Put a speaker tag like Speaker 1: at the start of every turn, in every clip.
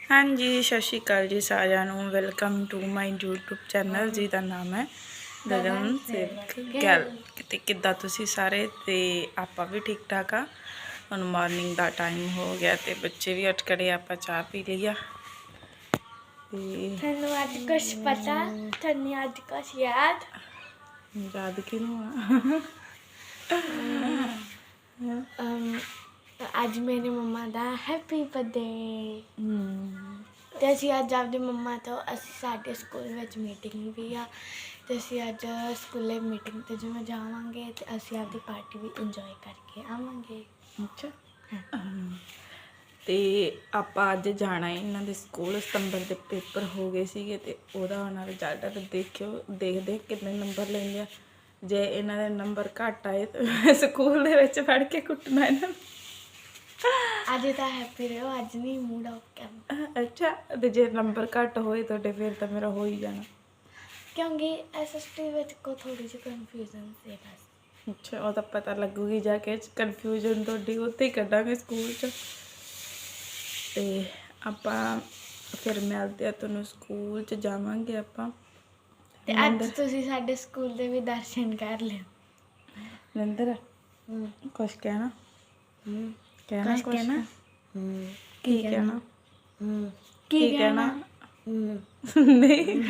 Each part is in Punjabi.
Speaker 1: ਹਾਂਜੀ ਸਤਿ ਸ਼੍ਰੀ ਅਕਾਲ ਜੀ ਸਾਰਿਆਂ ਨੂੰ। Welcome to my YouTube channel ਜੀ ਦਾ ਨਾਮ ਹੈ ਗਗਨ ਸੇਵਕ ਗੱਲ ਤੇ ਕਿੱਦਾਂ ਤੁਸੀਂ ਸਾਰੇ? ਤੇ ਆਪਾਂ ਵੀ ਠੀਕ ਠਾਕ ਆ। ਹੁਣ ਮਾਰਨਿੰਗ ਦਾ ਟਾਈਮ ਹੋ ਗਿਆ ਤੇ ਬੱਚੇ ਵੀ ਉੱਠ ਖੜੇ ਆਪਾਂ ਚਾਹ ਪੀ ਲਈ ਤੇ
Speaker 2: ਤੁਹਾਨੂੰ ਅੱਜ ਕੁਛ ਪਤਾ? ਤੁਹਾਨੂੰ ਅੱਜ ਕੁਛ ਯਾਦ?
Speaker 1: ਯਾਦ ਕਿਨੂੰ ਆ?
Speaker 2: ਅੱਜ ਮੇਰੀ ਮੰਮਾ ਦਾ ਹੈਪੀ ਬਰਥਡੇ ਤੇ ਅਸੀਂ ਅੱਜ ਆਪਦੀ ਮੰਮਾ ਤੋਂ ਅਸੀਂ ਸਾਡੇ ਸਕੂਲ ਵਿੱਚ ਮੀਟਿੰਗ ਵੀ ਆ। ਤੇ ਅਸੀਂ ਅੱਜ ਸਕੂਲੇ ਮੀਟਿੰਗ ਤੇ ਜਿਵੇਂ ਜਾਵਾਂਗੇ ਤੇ ਅਸੀਂ ਆਪਦੀ ਪਾਰਟੀ ਵੀ ਇੰਜੋਏ ਕਰਕੇ ਆਵਾਂਗੇ।
Speaker 1: ਅੱਛਾ। ਤੇ ਆਪਾਂ ਅੱਜ ਜਾਣਾ ਹੈ ਇਹਨਾਂ ਦੇ ਸਕੂਲ ਸਤੰਬਰ ਦੇ ਪੇਪਰ ਹੋ ਗਏ ਸੀਗੇ ਤੇ ਉਹਦਾ ਹੁਣ ਰਿਜ਼ਲਟ ਦੇਖਿਓ ਦੇਖਦੇ ਕਿੰਨੇ ਨੰਬਰ ਲੈਂਦੇ ਆ। ਜੇ ਇਹਨਾਂ ਦੇ ਨੰਬਰ ਘੱਟ ਆਏ ਤਾਂ ਸਕੂਲ ਦੇ ਵਿੱਚ ਫੜ ਕੇ ਕੁੱਟਣਾ ਇਹਨਾਂ ਨੂੰ।
Speaker 2: ਅੱਜ ਤਾਂ ਹੈਪੀ ਰਹੋ ਅੱਜ ਨਹੀਂ ਮੂਡ ਆਫ ਕਰ
Speaker 1: ਅੱਛਾ ਤੇ ਜੇ ਨੰਬਰ ਘੱਟ ਹੋਏ ਤੁਹਾਡੇ ਫਿਰ ਤਾਂ ਮੇਰਾ ਹੋ ਹੀ ਜਾਣਾ।
Speaker 2: ਕਿਉਂਕਿ ਐਸਐਸਟੀ ਵਿੱਚ ਕੋ ਥੋੜੀ ਜਿਹੀ ਕਨਫਿਊਜ਼ਨ ਸੀ ਬਸ।
Speaker 1: ਅੱਛਾ ਉਹ ਤਾਂ ਪਤਾ ਲੱਗੂਗੀ ਜਾ ਕੇ ਕਨਫਿਊਜ਼ਨ ਤੁਹਾਡੀ ਉੱਥੇ ਹੀ ਕੱਢਾਂਗੇ ਸਕੂਲ 'ਚ। ਤੇ ਆਪਾਂ ਫਿਰ ਮਿਲਦੇ ਆ ਤੁਹਾਨੂੰ ਸਕੂਲ 'ਚ ਜਾਵਾਂਗੇ ਆਪਾਂ।
Speaker 2: ਤੇ ਅੱਜ ਤੁਸੀਂ ਸਾਡੇ ਸਕੂਲ ਦੇ ਵੀ ਦਰਸ਼ਨ ਕਰ ਲਿਓ।
Speaker 1: ਨਿੰਦਰ
Speaker 2: ਹੂੰ।
Speaker 1: ਕੁਛ ਕਹਿਣਾ?
Speaker 2: ਹੂੰ।
Speaker 1: ਕਹਿਣਾ
Speaker 2: ਕੁਛ
Speaker 1: ਕੁਛ?
Speaker 2: ਕਹਿਣਾ? ਹੂੰ।
Speaker 1: ਕੀ ਕਹਿਣਾ?
Speaker 2: ਹੂੰ।
Speaker 1: ਕੀ ਕਹਿਣਾ?
Speaker 2: ਹੂੰ।
Speaker 1: ਨਹੀਂ।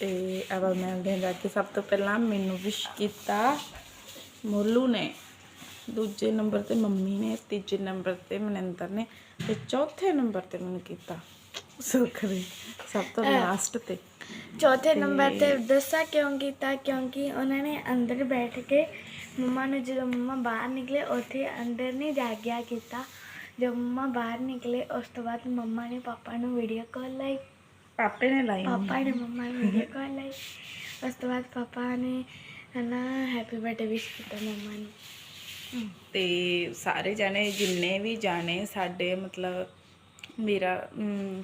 Speaker 1: ਤੇ ਆਪਾਂ ਮਿਲਦੇ ਹਾਂ ਜਾ ਕੇ। ਸਭ ਤੋਂ ਪਹਿਲਾਂ ਮੈਨੂੰ ਵਿਸ਼ ਕੀਤਾ ਮੋਲੂ ਨੇ। ਦੂਜੇ ਨੰਬਰ ਤੇ ਮੰਮੀ ਨੇ ਤੀਜੇ ਨੰਬਰ ਤੇ ਮਨਿੰਦਰ ਨੇ ਤੇ ਚੌਥੇ ਨੰਬਰ ਤੇ ਮੈਨੂੰ ਕੀਤਾ। ਸੁਖ ਨੇ ਸਭ ਤੋਂ ਲਾਸਟ ਤੇ।
Speaker 2: ਚੌਥੇ ਨੰਬਰ ਤੇ ਦੱਸਾਂ ਕਿਉਂ ਕੀਤਾ? ਕਿਉਂਕਿ ਉਹਨਾਂ ਨੇ ਅੰਦਰ ਬੈਠ ਕੇ ਮੰਮਾ ਨੂੰ ਜਦੋਂ ਮੰਮਾ ਬਾਹਰ ਨਿਕਲੇ ਉੱਥੇ ਅੰਦਰ ਨਹੀਂ ਜਾਗਿਆ ਕੀਤਾ। ਜਦ ਮੰਮਾ ਬਾਹਰ ਨਿਕਲੇ ਉਸ ਤੋਂ ਬਾਅਦ ਮੰਮਾ ਨੇ ਪਾਪਾ ਨੂੰ ਵੀਡੀਓ ਕਾਲ ਲਾਈ।
Speaker 1: ਪਾਪੇ ਨੇ ਲਾਈ
Speaker 2: ਪਾਪਾ ਨੇ ਮੰਮਾ ਨੂੰ ਵੀਡੀਓ ਕਾਲ ਲਾਈ। ਉਸ ਤੋਂ ਬਾਅਦ ਪਾਪਾ ਨੇ ਹਨਾ ਹੈਪੀ ਬਰਥਡੇ ਵਿਸ਼ ਕੀਤਾ ਮੰਮਾ ਨੂੰ।
Speaker 1: ਤੇ ਸਾਰੇ ਜਾਣੇ ਜਿੰਨੇ ਵੀ ਜਾਣੇ ਸਾਡੇ ਮਤਲਬ ਮੇਰਾ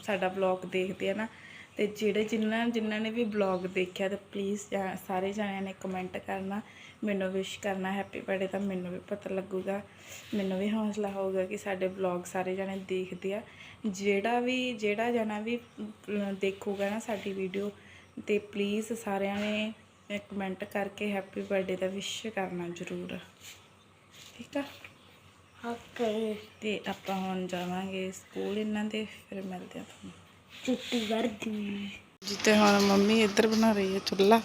Speaker 1: ਸਾਡਾ ਵਲੌਗ ਦੇਖਦੇ ਆ ਨਾ, ਤੇ ਜਿਹੜੇ ਜਿਨ੍ਹਾਂ ਜਿਨ੍ਹਾਂ ਨੇ ਵੀ ਵਲੌਗ ਦੇਖਿਆ, ਤਾਂ ਪਲੀਜ਼ ਸਾਰੇ ਜਣਿਆਂ ਨੇ ਕਮੈਂਟ ਕਰਨਾ, ਮੈਨੂੰ ਵਿਸ਼ ਕਰਨਾ ਹੈਪੀ ਬਰਥਡੇ ਤਾਂ ਮੈਨੂੰ ਵੀ ਪਤਾ ਲੱਗੂਗਾ। ਮੈਨੂੰ ਵੀ ਹੌਸਲਾ ਹੋਊਗਾ ਕਿ ਸਾਡੇ ਵਲੌਗ ਸਾਰੇ ਜਣੇ ਦੇਖਦੇ ਆ। ਜਿਹੜਾ ਵੀ, ਜਿਹੜਾ ਜਣਾ ਵੀ ਦੇਖੂਗਾ ਨਾ ਸਾਡੀ ਵੀਡੀਓ ਤੇ ਪਲੀਜ਼ ਸਾਰਿਆਂ ਨੇ ਕਮੈਂਟ ਕਰਕੇ ਹੈਪੀ ਬਰਥਡੇ ਦਾ ਵਿਸ਼ ਕਰਨਾ ਜ਼ਰੂਰ। ਠੀਕ ਆ?
Speaker 2: ਓਕੇ।
Speaker 1: ਤੇ ਆਪਾਂ ਹੁਣ ਜਾਵਾਂਗੇ ਸਕੂਲ ਇਹਨਾਂ ਦੇ ਫਿਰ ਮਿਲਦੇ ਆ ਤੁਹਾਨੂੰ।
Speaker 2: ਛੁੱਟੀ ਕਰਦੀ
Speaker 1: ਜਿੱਤੇ ਹੁਣ ਮੰਮੀ ਇੱਧਰ ਬਣਾ ਰਹੀ ਹੈ ਚੁੱਲ੍ਹਾ।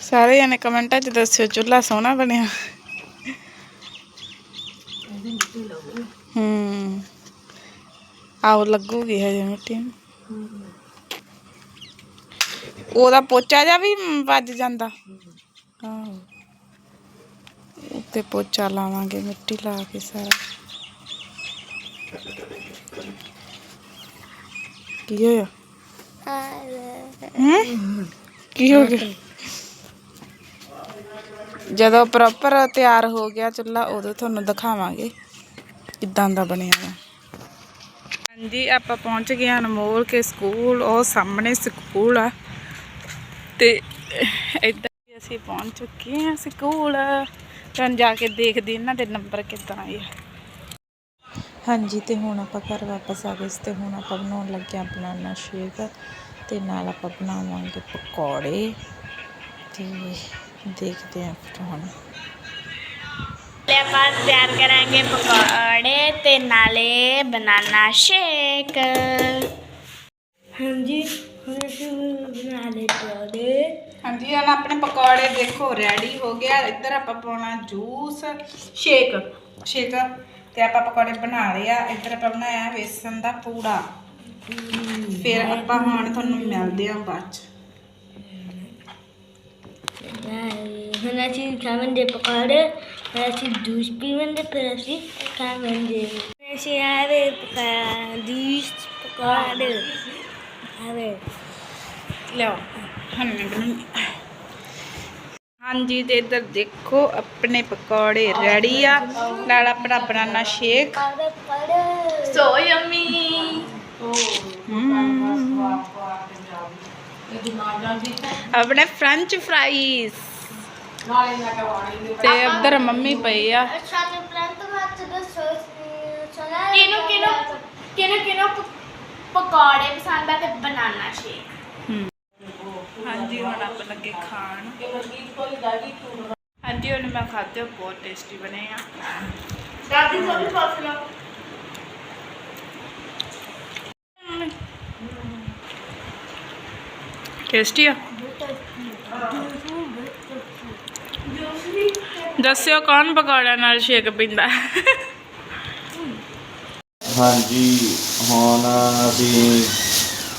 Speaker 1: ਸਾਰੇ ਜਣੇ ਕਮੈਂਟਾਂ 'ਚ ਦੱਸਿਓ ਚੁੱਲ੍ਹਾ ਸੋਹਣਾ ਬਣਿਆ। ਹੂੰ। ਆਉ ਲੱਗੂਗੀ ਹਜੇ ਮਿੱਟੀ ਨੂੰ। ਉਹਦਾ ਪੋਚਾ ਜਾਂ ਵੀ ਵੱਜ ਜਾਂਦਾ। ਆਹੋ। ਉੱਤੇ ਪੋਚਾ ਲਾਵਾਂਗੇ, ਮਿੱਟੀ ਲਾ ਕੇ ਸਾਰਾ। ਕੀ ਹੋਇਆ? ਹਮ? ਕੀ ਹੋ ਗਿਆ? ਜਦੋਂ ਪ੍ਰੋਪਰ ਤਿਆਰ ਹੋ ਗਿਆ ਚੁੱਲ੍ਹਾ, ਉਦੋਂ ਤੁਹਾਨੂੰ ਦਿਖਾਵਾਂਗੇ ਕਿੱਦਾਂ ਦਾ ਬਣਿਆ ਵਾ। ਹਾਂਜੀ, ਆਪਾਂ ਪਹੁੰਚ ਗਏ ਹਾਂ ਅਨਮੋਲ ਕੇ ਸਕੂਲ, ਉਹ ਸਾਹਮਣੇ ਸਕੂਲ ਆ। ਤੇ ਇੱਦਾਂ ਹੀ ਅਸੀਂ ਪਹੁੰਚ ਚੁੱਕੇ ਹਾਂ ਸਕੂਲ। ਤਾਂ ਜਾ ਕੇ ਦੇਖਦੇ ਇਹਨਾਂ ਦੇ ਨੰਬਰ ਕਿੱਦਾਂ ਆਏ ਆ। ਹਾਂਜੀ ਤੇ ਹੁਣ ਆਪਾਂ ਘਰ ਵਾਪਸ ਆ ਗਏ ਸੀ ਤੇ ਹੁਣ ਆਪਾਂ ਬਣਾਉਣ ਲੱਗੇ ਹਾਂ ਬਨਾਨਾ ਸ਼ੇਕ ਤੇ ਨਾਲ ਆਪਾਂ ਬਣਾਵਾਂਗੇ ਪਕੌੜੇ। ਤੇ ਦੇਖਦੇ ਹਾਂ ਫਿਰ ਹੁਣ।
Speaker 2: ਤੇ ਆਪਾਂ ਤਿਆਰ ਕਰਾਂਗੇ ਪਕੌੜੇ ਤੇ ਨਾਲੇ ਬਨਾਨਾ ਸ਼ੇਕ। ਹਾਂਜੀ। ਬਣਾ ਲਏ ਪਕੌੜੇ
Speaker 1: ਹਾਂਜੀ, ਹੁਣ ਆਪਣੇ ਪਕੌੜੇ ਦੇਖੋ ਰੈਡੀ ਹੋ ਗਿਆ। ਇੱਧਰ ਆਪਾਂ ਪਾਉਣਾ ਜੂਸ ਸ਼ੇਕ ਸ਼ੇਕ ਤੇ ਆਪਾਂ ਪਕੌੜੇ ਬਣਾ ਲਏ ਆ। ਇੱਧਰ ਆਪਾਂ ਬਣਾਇਆ ਵੇਸਣ ਦਾ ਪੂੜਾ। ਫਿਰ ਆਪਾਂ ਹੁਣ ਤੁਹਾਨੂੰ ਮਿਲਦੇ ਆ ਬਾਅਦ ਚ।
Speaker 2: ਹੁਣ ਅਸੀਂ ਖਾਵਾਂਗੇ ਪਕੌੜੇ, ਫਿਰ ਅਸੀਂ ਜੂਸ ਪੀਵਾਂਗੇ, ਫਿਰ ਅਸੀਂ ਖਾਵਾਂਗੇ। ਅਸੀਂ ਆ ਰਹੇ ਜੂਸ ਪਕੌੜੇ। ਆਵੇ
Speaker 1: ਲਿਆਓ। ਮਿੰਟ ਨੂੰ ਹਾਂਜੀ ਤੇ ਇੱਧਰ ਦੇਖੋ ਆਪਣੇ ਪਕੌੜੇ ਰੈਡੀ ਆ। ਨਾਲ ਆਪਣਾ ਬਨਾਨਾ ਸ਼ੇਕ
Speaker 2: ਸੋ ਯਮੀ
Speaker 1: ਆਪਣੇ ਫ੍ਰੈਂਚ ਫਰਾਈਸ ਤੇ ਇਧਰ ਮੰਮੀ ਪਈ ਆ।
Speaker 2: ਕਿਨੂੰ ਕਿਨੂੰ ਕਿਨੂੰ ਕਿਨੂੰ ਪਕੌੜੇ ਪਸੰਦ ਆ ਤੇ ਬਨਾਨਾ ਸ਼ੇਕ
Speaker 1: ਹਾਂਜੀ ਹੁਣ ਆਪਾਂ ਲੱਗੇ ਖਾਣ। ਹਾਂਜੀ, ਹੁਣ ਮੈਂ ਖਾਤੇ ਬਹੁਤ ਟੇਸਟੀ ਬਣੇ ਆ।
Speaker 2: ਦਾਦੀ ਤੋਂ ਵੀ ਪੁੱਛ ਲਓ।
Speaker 1: ਟੇਸਟੀ ਆ? ਦੱਸਿਓ ਕੌਣ ਪਕੌੜਿਆਂ ਨਾਲ ਸ਼ੇਕ ਪੀਂਦਾ?
Speaker 3: ਹਾਂਜੀ, ਹੁਣ ਅਸੀਂ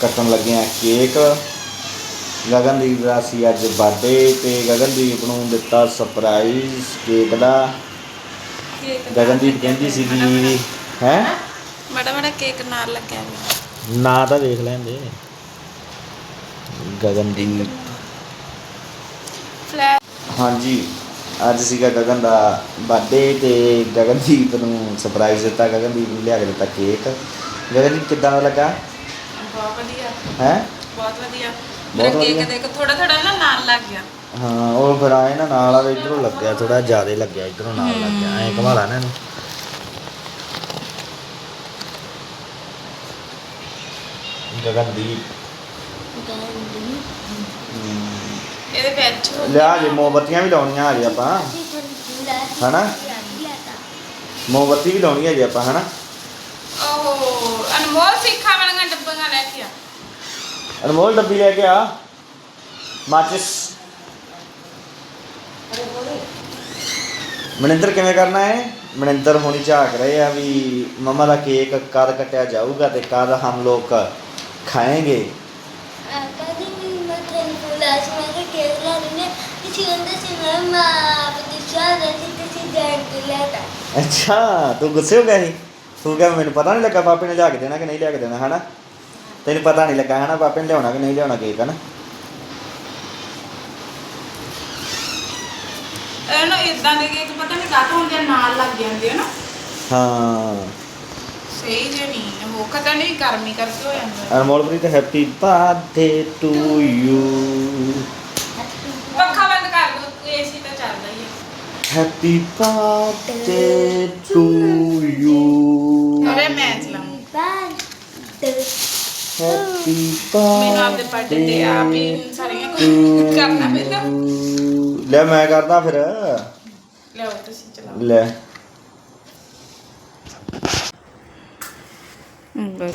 Speaker 3: ਕੱਟਣ ਲੱਗੇ ਆ ਕੇਕ। ਗਗਨਦੀਪ ਦਾ ਸੀ ਅੱਜ ਬਰਥਡੇ ਤੇ ਗਗਨਦੀਪ ਨੂੰ ਦਿੱਤਾ ਸਰਪ੍ਰਾਈਜ਼ ਕੇਕ ਦਾ। ਗਗਨਦੀਪ ਕਹਿੰਦੀ ਸੀਗੀ ਹੈ?
Speaker 1: ਬੜਾ ਬੜਾ ਕੇਕ ਨਾਲ ਲੱਗਿਆ ਹੋਇਆ।
Speaker 3: ਨਾਂ ਤਾਂ ਦੇਖ ਲੈਂਦੇ। ਗਗਨਦੀਪ।
Speaker 1: ਫਲੈ
Speaker 3: ਹਾਂਜੀ ਅੱਜ ਸੀਗਾ ਗਗਨ ਦਾ ਬਰਥਡੇ ਤੇ ਗਗਨਦੀਪ ਨੂੰ ਸਰਪ੍ਰਾਈਜ਼ ਦਿੱਤਾ ਗਗਨਦੀਪ ਨੂੰ ਲਿਆ ਕੇ ਦਿੱਤਾ ਕੇਕ ਗਗਨਦੀਪ ਕਿੱਦਾਂ ਦਾ ਲੱਗਾ?
Speaker 1: ਬਹੁਤ ਵਧੀਆ।
Speaker 3: ਹੈ?
Speaker 1: ਬਹੁਤ ਵਧੀਆ।
Speaker 3: ਬਹੁਤ ਵਧੀਆ।
Speaker 1: ਦੇਖ ਥੋੜਾ ਥੋੜਾ ਨਾ ਨਾਲ ਲੱਗ ਗਿਆ।
Speaker 3: ਹਾਂ ਉਹ ਫਿਰ ਆਏ ਨਾ ਨਾਲ ਵਾਲੇ ਇਧਰੋਂ ਲੱਗਿਆ ਥੋੜਾ ਜ਼ਿਆਦਾ ਲੱਗਿਆ ਇਧਰੋਂ ਨਾਲ ਲੱਗਿਆ ਐਂ ਘਮਾਲਾ ਨਾ ਇਹਨੂੰ। ਗਗਨਦੀਪ।
Speaker 1: ਇਹਦੇ ਵਿੱਚ
Speaker 3: ਲਿਆ ਜੇ ਮੋਮਬੱਤੀਆਂ ਵੀ ਲਾਉਣੀਆਂ ਆ ਜੇ ਆਪਾਂ। ਹਨਾ? ਮੋਮਬੱਤੀ ਵੀ ਲਾਉਣੀ ਹੈ ਜੇ ਆਪਾਂ ਹਨਾ?
Speaker 1: ਓਹ ਅਨਮੋਲ ਸਿੱਖਾਂ ਵਾਲੀਆਂ ਡੱਬੀਆਂ ਲੈ ਕੇ ਆ।
Speaker 3: ਅਨਮੋਲ ਡੱਬੀ ਲੈ ਕੇ ਆ। ਮਾਚਿਸ। ਮਨਿੰਦਰ ਕਿਵੇਂ ਕਰਨਾ ਹੈ? ਮਨਿੰਦਰ ਹੁਣੀ ਝਾਕ ਰਹੇ ਆ ਵੀ ਮਮਾ ਦਾ ਕੇਕ ਕਦ ਕੱਟਿਆ ਜਾਊਗਾ ਤੇ ਕਦ ਹਮ ਲੋਗ ਖਾएंगे
Speaker 2: ਕਦੀ ਵੀ ਮੈਂ ਤੇਰੀ ਬੁਲਾਸ ਮੈਂ ਕਿ ਕੇਕ ਲਾ ਦਿੰਦੇ ਕਿਸੇ ਹੁੰਦੇ ਸੀ ਮੈਂ ਮਾਂ ਬਦਿਸ਼ਾ ਦੇ ਸੀ ਕਿਸੇ ਜੈਨ ਤੇ ਲੈਤਾ
Speaker 3: ਅੱਛਾ ਤੂੰ ਗੁੱਸੇ ਹੋ ਗਿਆ ਸੀ? ਤੂੰ ਕਿਹਾ ਮੈਨੂੰ ਪਤਾ ਨਹੀਂ ਲੱਗਾ ਪਾਪੇ ਨੇ ਲਿਆ ਕੇ ਦੇਣਾ ਕਿ ਨਹੀਂ ਲਿਆ ਕੇ ਦੇਣਾ ਹਨਾ? ਤੈਨੂੰ ਪਤਾ ਨਹੀਂ ਲੱਗਾ ਹਨਾ ਪਾਪੇ ਨੇ ਲਿਆਉਣਾ ਕਿ ਨਹੀਂ ਲਿਆਉਣਾ ਕੇਕ ਹਨਾ?
Speaker 1: ਇਹਨੂੰ ਇਦਾਂ ਦੇ ਕੇਕ ਪਤਾ ਨਹੀਂ ਕਾਹਤੋਂ ਹੁੰਦੇ ਨਾਲ ਲੱਗ ਜਾਂਦੇ ਆ ਨਾ।
Speaker 3: ਹਾਂ।
Speaker 1: ਸਹੀ ਜੇ ਨਹੀਂ ਉਹ ਪਤਾ ਨਹੀਂ ਗਰਮੀ ਕਰਕੇ ਹੋ ਜਾਂਦਾ।
Speaker 3: Anmolpreet happy birthday to you.
Speaker 1: ਪੱਖਾ ਬੰਦ ਕਰ ਦੋ ਏਸੀ ਤਾਂ ਚੱਲਦਾ ਹੀ ਹੈ
Speaker 3: ਹੈਪੀ ਬਰਥਡੇ ਟੂ ਯੂ।
Speaker 1: ਅਰੇ ਮੈਂ ਚਲਾਉਂ
Speaker 3: ਹੈਪੀ
Speaker 1: ਮੈਨੂੰ ਆਪਦੇ ਬਰਥਡੇ ਤੇ ਆਪ ਹੀ ਸਾਰੀਆਂ ਕੁਝ ਕਰਨਾ ਪੈਂਦਾ।
Speaker 3: ਲੈ ਮੈਂ ਕਰਦਾ ਫਿਰ।
Speaker 1: ਲਓ ਤੁਸੀਂ ਚਲਾਓ।
Speaker 3: ਲੈ।
Speaker 1: ਅਨਮੋਲ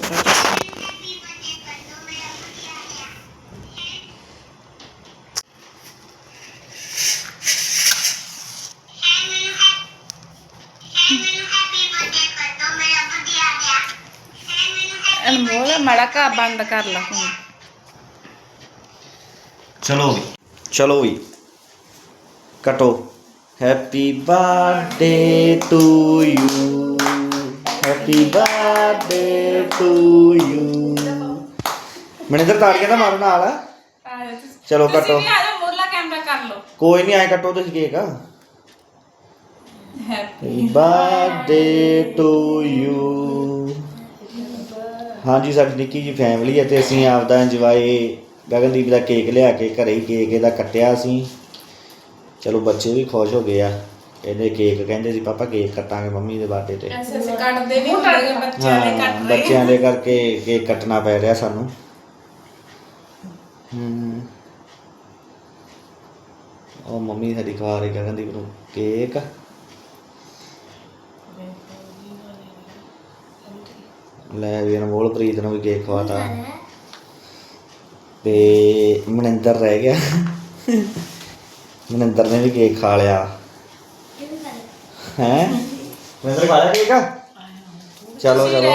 Speaker 1: ਮੜਾ ਕਾ ਬੰਦ ਕਰ ਲਾ ਹੁਣ।
Speaker 3: ਚਲੋ ਵੀ। ਚਲੋ ਵੀ। ਕਟੋ। Happy birthday to you. Happy birthday to you. Maninder ਤਾੜੀਆਂ ਤਾਂ ਮਾਰੋ ਨਾਲ। ਚਲੋ
Speaker 1: ਤੁਸੀਂ
Speaker 3: ਕੱਟੋ।
Speaker 1: ਵੀ ਆ ਜਾਓ ਮੁਰਲਾ ਕੈਮਰਾ ਕਰ ਲਓ।
Speaker 3: ਕੋਈ ਨਹੀਂ ਆਏ ਕੱਟੋ ਤੁਸੀਂ cake.
Speaker 1: Happy
Speaker 3: birthday to you. ਹਾਂਜੀ ਸਾਡੀ ਨਿੱਕੀ ਜੀ ਫੈਮਿਲੀ ਹੈ ਤੇ ਅਸੀਂ ਆਪਦਾ ਇੰਜੋਏ ਗਗਨਦੀਪ ਦਾ ਕੇਕ ਲਿਆ ਕੇ ਘਰੇ ਹੀ ਕੇਕ ਇਹਦਾ ਕੱਟਿਆ ਅਸੀਂ। ਚਲੋ ਬੱਚੇ ਵੀ ਖੁਸ਼ ਹੋ ਗਏ ਆ। ਇਹਦੇ ਕੇਕ ਕਹਿੰਦੇ ਸੀ ਪਾਪਾ ਕੇਕ ਕੱਟਾਂਗੇ ਮੰਮੀ ਦੇ ਬਰਥਡੇ ਤੇ।
Speaker 1: ਐਸੇ ਐਸੇ ਕੱਟਦੇ ਨਹੀਂ ਹੁੰਦੇ ਬੱਚਿਆਂ ਦੇ
Speaker 3: ਹਾਂ
Speaker 1: ਕੱਟ ਰਹੇ
Speaker 3: ਬੱਚਿਆਂ ਦੇ ਕਰਕੇ ਕੇਕ ਕੱਟਣਾ ਪੈ ਰਿਹਾ ਸਾਨੂੰ। ਹੂੰ ਉਹ ਮੰਮੀ ਸਾਡੀ ਖਵਾ ਰਹੀ ਗਗਨਦੀਪ ਨੂੰ ਕੇਕ ਲੈ ਵੀ ਅਨਮੋਲ ਪ੍ਰੀਤ ਨੂੰ ਵੀ ਕੇਕ ਖਵਾਤਾ। ਤੇ ਮਨਿੰਦਰ ਰਹਿ ਗਿਆ। ਮਨਿੰਦਰ ਨੇ ਵੀ ਕੇਕ ਖਾ ਲਿਆ। ਹੈ? ਮਨਿੰਦਰ ਖਾ ਲਿਆ ਕੇਕ? ਚਲੋ ਚਲੋ।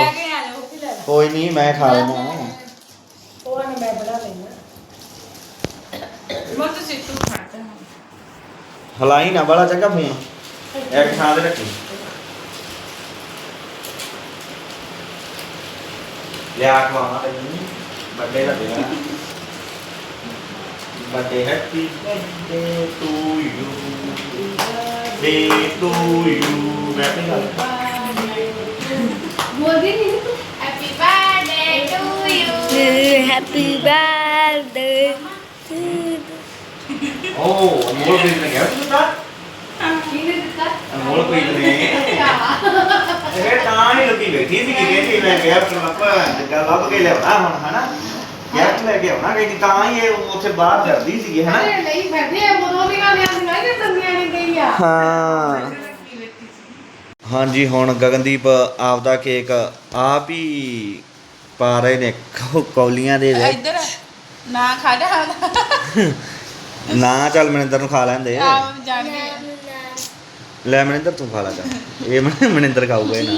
Speaker 3: ਕੋਈ ਨਹੀਂ ਮੈਂ ਖਾ ਲੈਣਾ
Speaker 1: ਮੋ ਤੁਸੀਂ ਤੂੰ ਖਾਤਾ
Speaker 3: ਹਲਾਈ ਨਾ ਬੜਾ ਚੰਗਾ ਫੋਨ। ਇੱਕ ਥਾਂ ਤੇ ਰੱਖੀ। Yeah, come on, but they are
Speaker 2: but happy birthday to you. Day to you. Happy
Speaker 3: birthday to you. Happy birthday. Oh, more
Speaker 2: business. ਦਿੱਤਾ
Speaker 3: ਅਨਮੋਲ ਪ੍ਰੀਤ ਨੇ। ਇਹ ਤਾਂ ਹੀ ਲੁਕੀ ਬੈਠੀ ਸੀ ਕਿ ਕਹਿੰਦੀ ਮੈਂ ਗਿਆ ਪਰ ਪਾਪਾ ਜੱਗਾ ਲੱਭ ਕੇ ਲਿਆਉਣਾ ਹੁਣ ਹਨਾ? ਗਿਫਟ ਲੈ ਕੇ ਆਉਣਾ ਕਿ ਤਾਂ ਹੀ ਇਹ ਉੱਥੇ ਬਾਹਰ ਡਰਦੀ ਸੀਗੀ ਹਨਾ?
Speaker 2: ਨਹੀਂ ਬੈਠੇ ਮਦੋਂ ਦੀ ਗੱਲ ਯਾਦ ਨਹੀਂ ਕਿ ਤੰਨੀਆਂ ਨੇ ਗਈ ਆ
Speaker 3: ਹਾਂ। ਹਾਂਜੀ ਹੁਣ ਗਗਨਦੀਪ ਆਪਦਾ ਕੇਕ ਆਪ ਹੀ ਪਾ ਰਹੇ ਨੇ ਕੌ- ਕੌਲੀਆਂ ਦੇ ਵਿੱਚ।
Speaker 1: ਇੱਧਰ ਨਾ ਖਾ ਜਾ।
Speaker 3: ਨਾ ਚੱਲ ਮਨਿੰਦਰ ਨੂੰ ਖਾ ਲੈਂਦੇ
Speaker 1: ਆਪ ਜਾਣ ਕੇ
Speaker 3: ਲੈ ਮਨਿੰਦਰ ਤੂੰ ਖਾ ਲੈ ਚੱਲ ਇਹ ਮਨ- ਮਨਿੰਦਰ ਖਾਊਗਾ ਇਹ ਨਾ।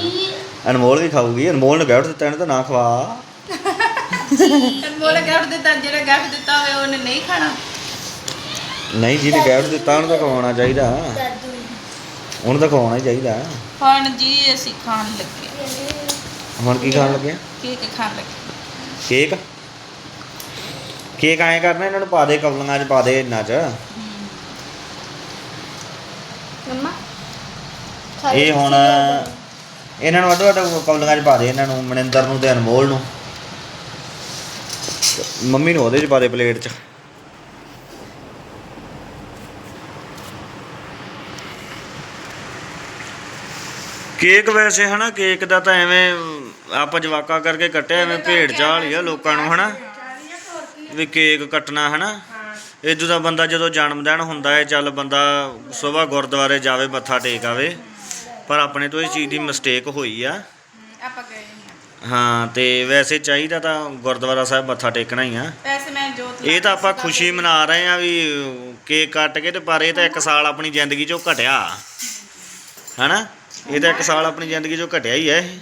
Speaker 3: ਅਨਮੋਲ ਵੀ ਖਾਊਗੀ। ਅਨਮੋਲ ਨੇ ਗਿਫਟ ਦਿੱਤਾ ਇਹਨੂੰ ਤਾਂ ਨਾ ਖਵਾ।
Speaker 1: ਮੋਲਾ ਗਿਫਟ ਦਿੱਤਾ ਜਿਹੜਾ ਗਿਫਟ ਦਿੱਤਾ ਹੋਵੇ ਉਹਨੇ ਨਹੀਂ ਖਾਣਾ।
Speaker 3: ਨਹੀਂ ਜਿਹਨੇ ਗਿਫਟ ਦਿੱਤਾ ਉਹਨੂੰ ਤਾਂ ਖਵਾਉਣਾ ਚਾਹੀਦਾ। ਉਹਨੂੰ ਤਾਂ ਖਵਾਉਣਾ ਹੀ ਚਾਹੀਦਾ।
Speaker 1: ਹੁਣ ਜੀ ਅਸੀਂ ਖਾਣ ਲੱਗੇ
Speaker 3: ਹੁਣ ਕੀ ਖਾਣ ਲੱਗੇ ਆ?
Speaker 1: ਕੇਕ ਖਾਣ ਲੱਗੇ
Speaker 3: ਕੇਕ? ਕੇਕ ਐਂ ਕਰਨਾ ਇਹਨਾਂ ਨੂੰ ਪਾ ਦੇ ਕਵਲੀਆਂ 'ਚ ਪਾ ਦੇ ਇਹਨਾਂ 'ਚ।
Speaker 2: ਮੰਮਾ?
Speaker 3: ਇਹ ਹੁਣ ਇਹਨਾਂ ਨੂੰ ਅੱਡੋ ਅੱਡ ਕੌਲੀਆਂ 'ਚ ਪਾ ਦੇ ਇਹਨਾਂ ਨੂੰ ਮਨਿੰਦਰ ਨੂੰ ਤੇ ਅਨਮੋਲ ਨੂੰ। ਮੰਮੀ ਨੂੰ ਉਹਦੇ 'ਚ ਪਾ ਦੇ ਪਲੇਟ 'ਚ। ਕੇਕ ਵੈਸੇ ਹਨਾ ਕੇਕ ਦਾ ਤਾਂ ਐਵੇਂ ਆਪਾਂ ਜਵਾਕਾ ਕਰਕੇ ਕੱਟਿਆ ਐਵੇਂ ਭੇਡ ਚਾਲ ਹੀ ਆ ਲੋਕਾਂ ਨੂੰ ਹਨਾ। ਵੀ ਕੇਕ ਕੱਟਣਾ ਹਨਾ। ਇਦੋਂ ਦਾ ਬੰਦਾ ਜਦੋਂ ਜਨਮ ਦਿਨ ਹੁੰਦਾ ਹੈ ਚੱਲ ਬੰਦਾ ਸਵੇਰ ਗੁਰਦੁਆਰੇ ਜਾਵੇ ਮੱਥਾ ਟੇਕ ਆਵੇ। ਪਰ ਆਪਣੇ ਤੋਂ ਇਹ ਚੀਜ਼ ਦੀ ਮਿਸਟੇਕ ਹੋਈ ਆ।
Speaker 1: ਆਪਾਂ ਗਏ ਨਹੀਂ
Speaker 3: ਹਾਂ ਤੇ ਵੈਸੇ ਚਾਹੀਦਾ ਤਾਂ ਗੁਰਦੁਆਰਾ ਸਾਹਿਬ ਮੱਥਾ ਟੇਕਣਾ ਹੀ ਆ।
Speaker 1: ਵੈਸੇ ਮੈਂ ਜੋਤ
Speaker 3: ਇਹ ਤਾਂ ਆਪਾਂ ਖੁਸ਼ੀ ਮਨਾ ਰਹੇ ਆ ਵੀ ਕੇਕ ਕੱਟ ਕੇ ਤੇ ਪਰ ਇਹ ਤਾਂ ਇੱਕ ਸਾਲ ਆਪਣੀ ਜ਼ਿੰਦਗੀ ਚੋਂ ਘਟਿਆ। ਹਨਾ? ਇਹ ਤਾਂ ਇੱਕ ਸਾਲ ਆਪਣੀ ਜ਼ਿੰਦਗੀ ਚੋਂ ਘਟਿਆ ਹੀ ਹੈ ਇਹ।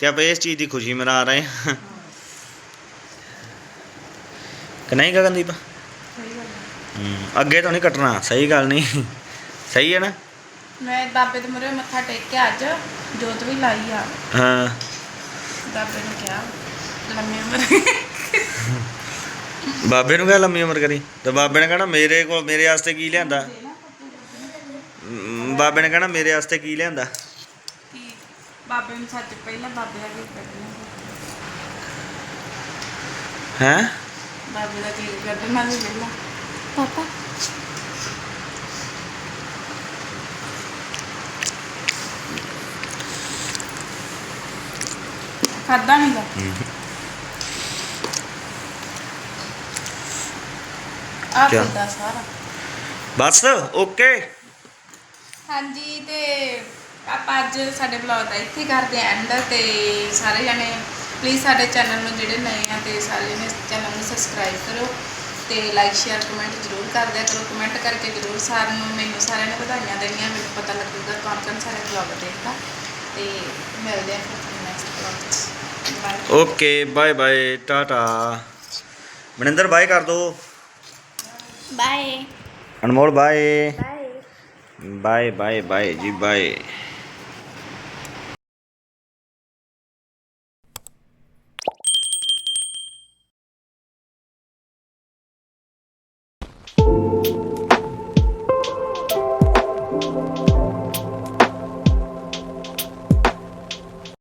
Speaker 3: ਤੇ ਆਪਾਂ ਇਸ ਚੀਜ਼ ਦੀ ਖੁਸ਼ੀ ਮਨਾ ਰਹੇ ਆ। ਕਿ ਨਹੀਂ ਗਗਨਦੀਪ? ਹੂੰ ਅੱਗੇ ਤਾਂ ਨਹੀਂ ਕੱਟਣਾ ਸਹੀ ਗੱਲ ਨਹੀਂ। ਸਹੀ ਹੈ ਨਾ?
Speaker 1: ਮੈਂ ਬਾਬੇ ਦੇ ਮੂਹਰੇ ਮੱਥਾ ਟੇਕ ਕੇ ਅੱਜ ਜੋਤ ਵੀ ਲਾਈ ਆ।
Speaker 3: ਹਾਂ।
Speaker 1: ਬਾਬੇ ਨੂੰ ਕਿਹਾ ਲੰਮੀ ਉਮਰ
Speaker 3: ਬਾਬੇ ਨੂੰ ਕਿਹਾ ਲੰਮੀ ਉਮਰ ਕਰੀ। ਤੇ ਬਾਬੇ ਨੇ ਕਹਿਣਾ ਮੇਰੇ ਕੋਲ ਮੇਰੇ ਵਾਸਤੇ ਕੀ ਲਿਆਂਦਾ? ਮ, ਬਾਬੇ ਨੇ ਕਹਿਣਾ ਮੇਰੇ ਵਾਸਤੇ ਕੀ ਲਿਆਂਦਾ?
Speaker 1: ਕੀ? ਬਾਬੇ ਨੂੰ ਸੱਚ ਪਹਿਲਾਂ ਬਾਬੇ ਦਾ ਕੇਕ ਕੱਟਣਾ
Speaker 3: ਹੈ?
Speaker 1: ਬਾਬੇ ਦਾ ਕੇਕ ਕੱਟਣਾ ਵੀ ਪਹਿਲਾਂ?
Speaker 2: ਪਾਪਾ।
Speaker 1: ਖਾਦਾ ਨਹੀਂ ਗਾ। ਆ
Speaker 3: ਕਿਆ?
Speaker 1: ਖਾਦਾ ਸਾਰਾ।
Speaker 3: ਬਸ ਓਕੇ।
Speaker 1: ਹਾਂਜੀ ਤੇ ਆਪਾਂ ਅੱਜ ਸਾਡੇ ਵਲੌਗ ਦਾ ਇੱਥੇ ਹੀ ਕਰਦੇ ਆਂ ਐਂਡ ਤੇ ਸਾਰੇ ਜਣੇ ਪਲੀਜ਼ ਸਾਡੇ ਚੈਨਲ ਨੂੰ ਜਿਹੜੇ ਨਵੇਂ ਆ ਤੇ ਸਾਰੇ ਨੇ ਚੈਨਲ ਨੂੰ ਸਬਸਕ੍ਰਾਈਬ ਕਰੋ ਤੇ ਲਾਈਕ ਸ਼ੇਅਰ ਕਮੈਂਟ ਜ਼ਰੂਰ ਕਰ ਦਿਆ ਕਰੋ। ਕਮੈਂਟ ਕਰਕੇ ਜ਼ਰੂਰ ਸਾਰਿਆਂ ਨੂੰ ਮੈਨੂੰ ਸਾਰਿਆਂ ਨੇ ਵਧਾਈਆਂ ਦੇਣੀਆਂ ਮੈਨੂੰ ਪਤਾ ਲੱਗੂਗਾ ਕੌਣ ਕੌਣ ਸਾਰੇ ਵਲੌਗ ਦੇਖਦਾ। ਤੇ ਮਿਲਦੇ ਆ ਫਿਰ ਨੈਕਸਟ ਵਲੌਗ 'ਚ।
Speaker 3: ਓਕੇ ਬਾਏ ਬਾਏ ਟਾਟਾ ਮਨਿੰਦਰ ਬਾਏ ਕਰ ਦੋ
Speaker 2: bye
Speaker 3: Anmol
Speaker 2: bye
Speaker 3: bye bye bye ਜੀ ਬਾਏ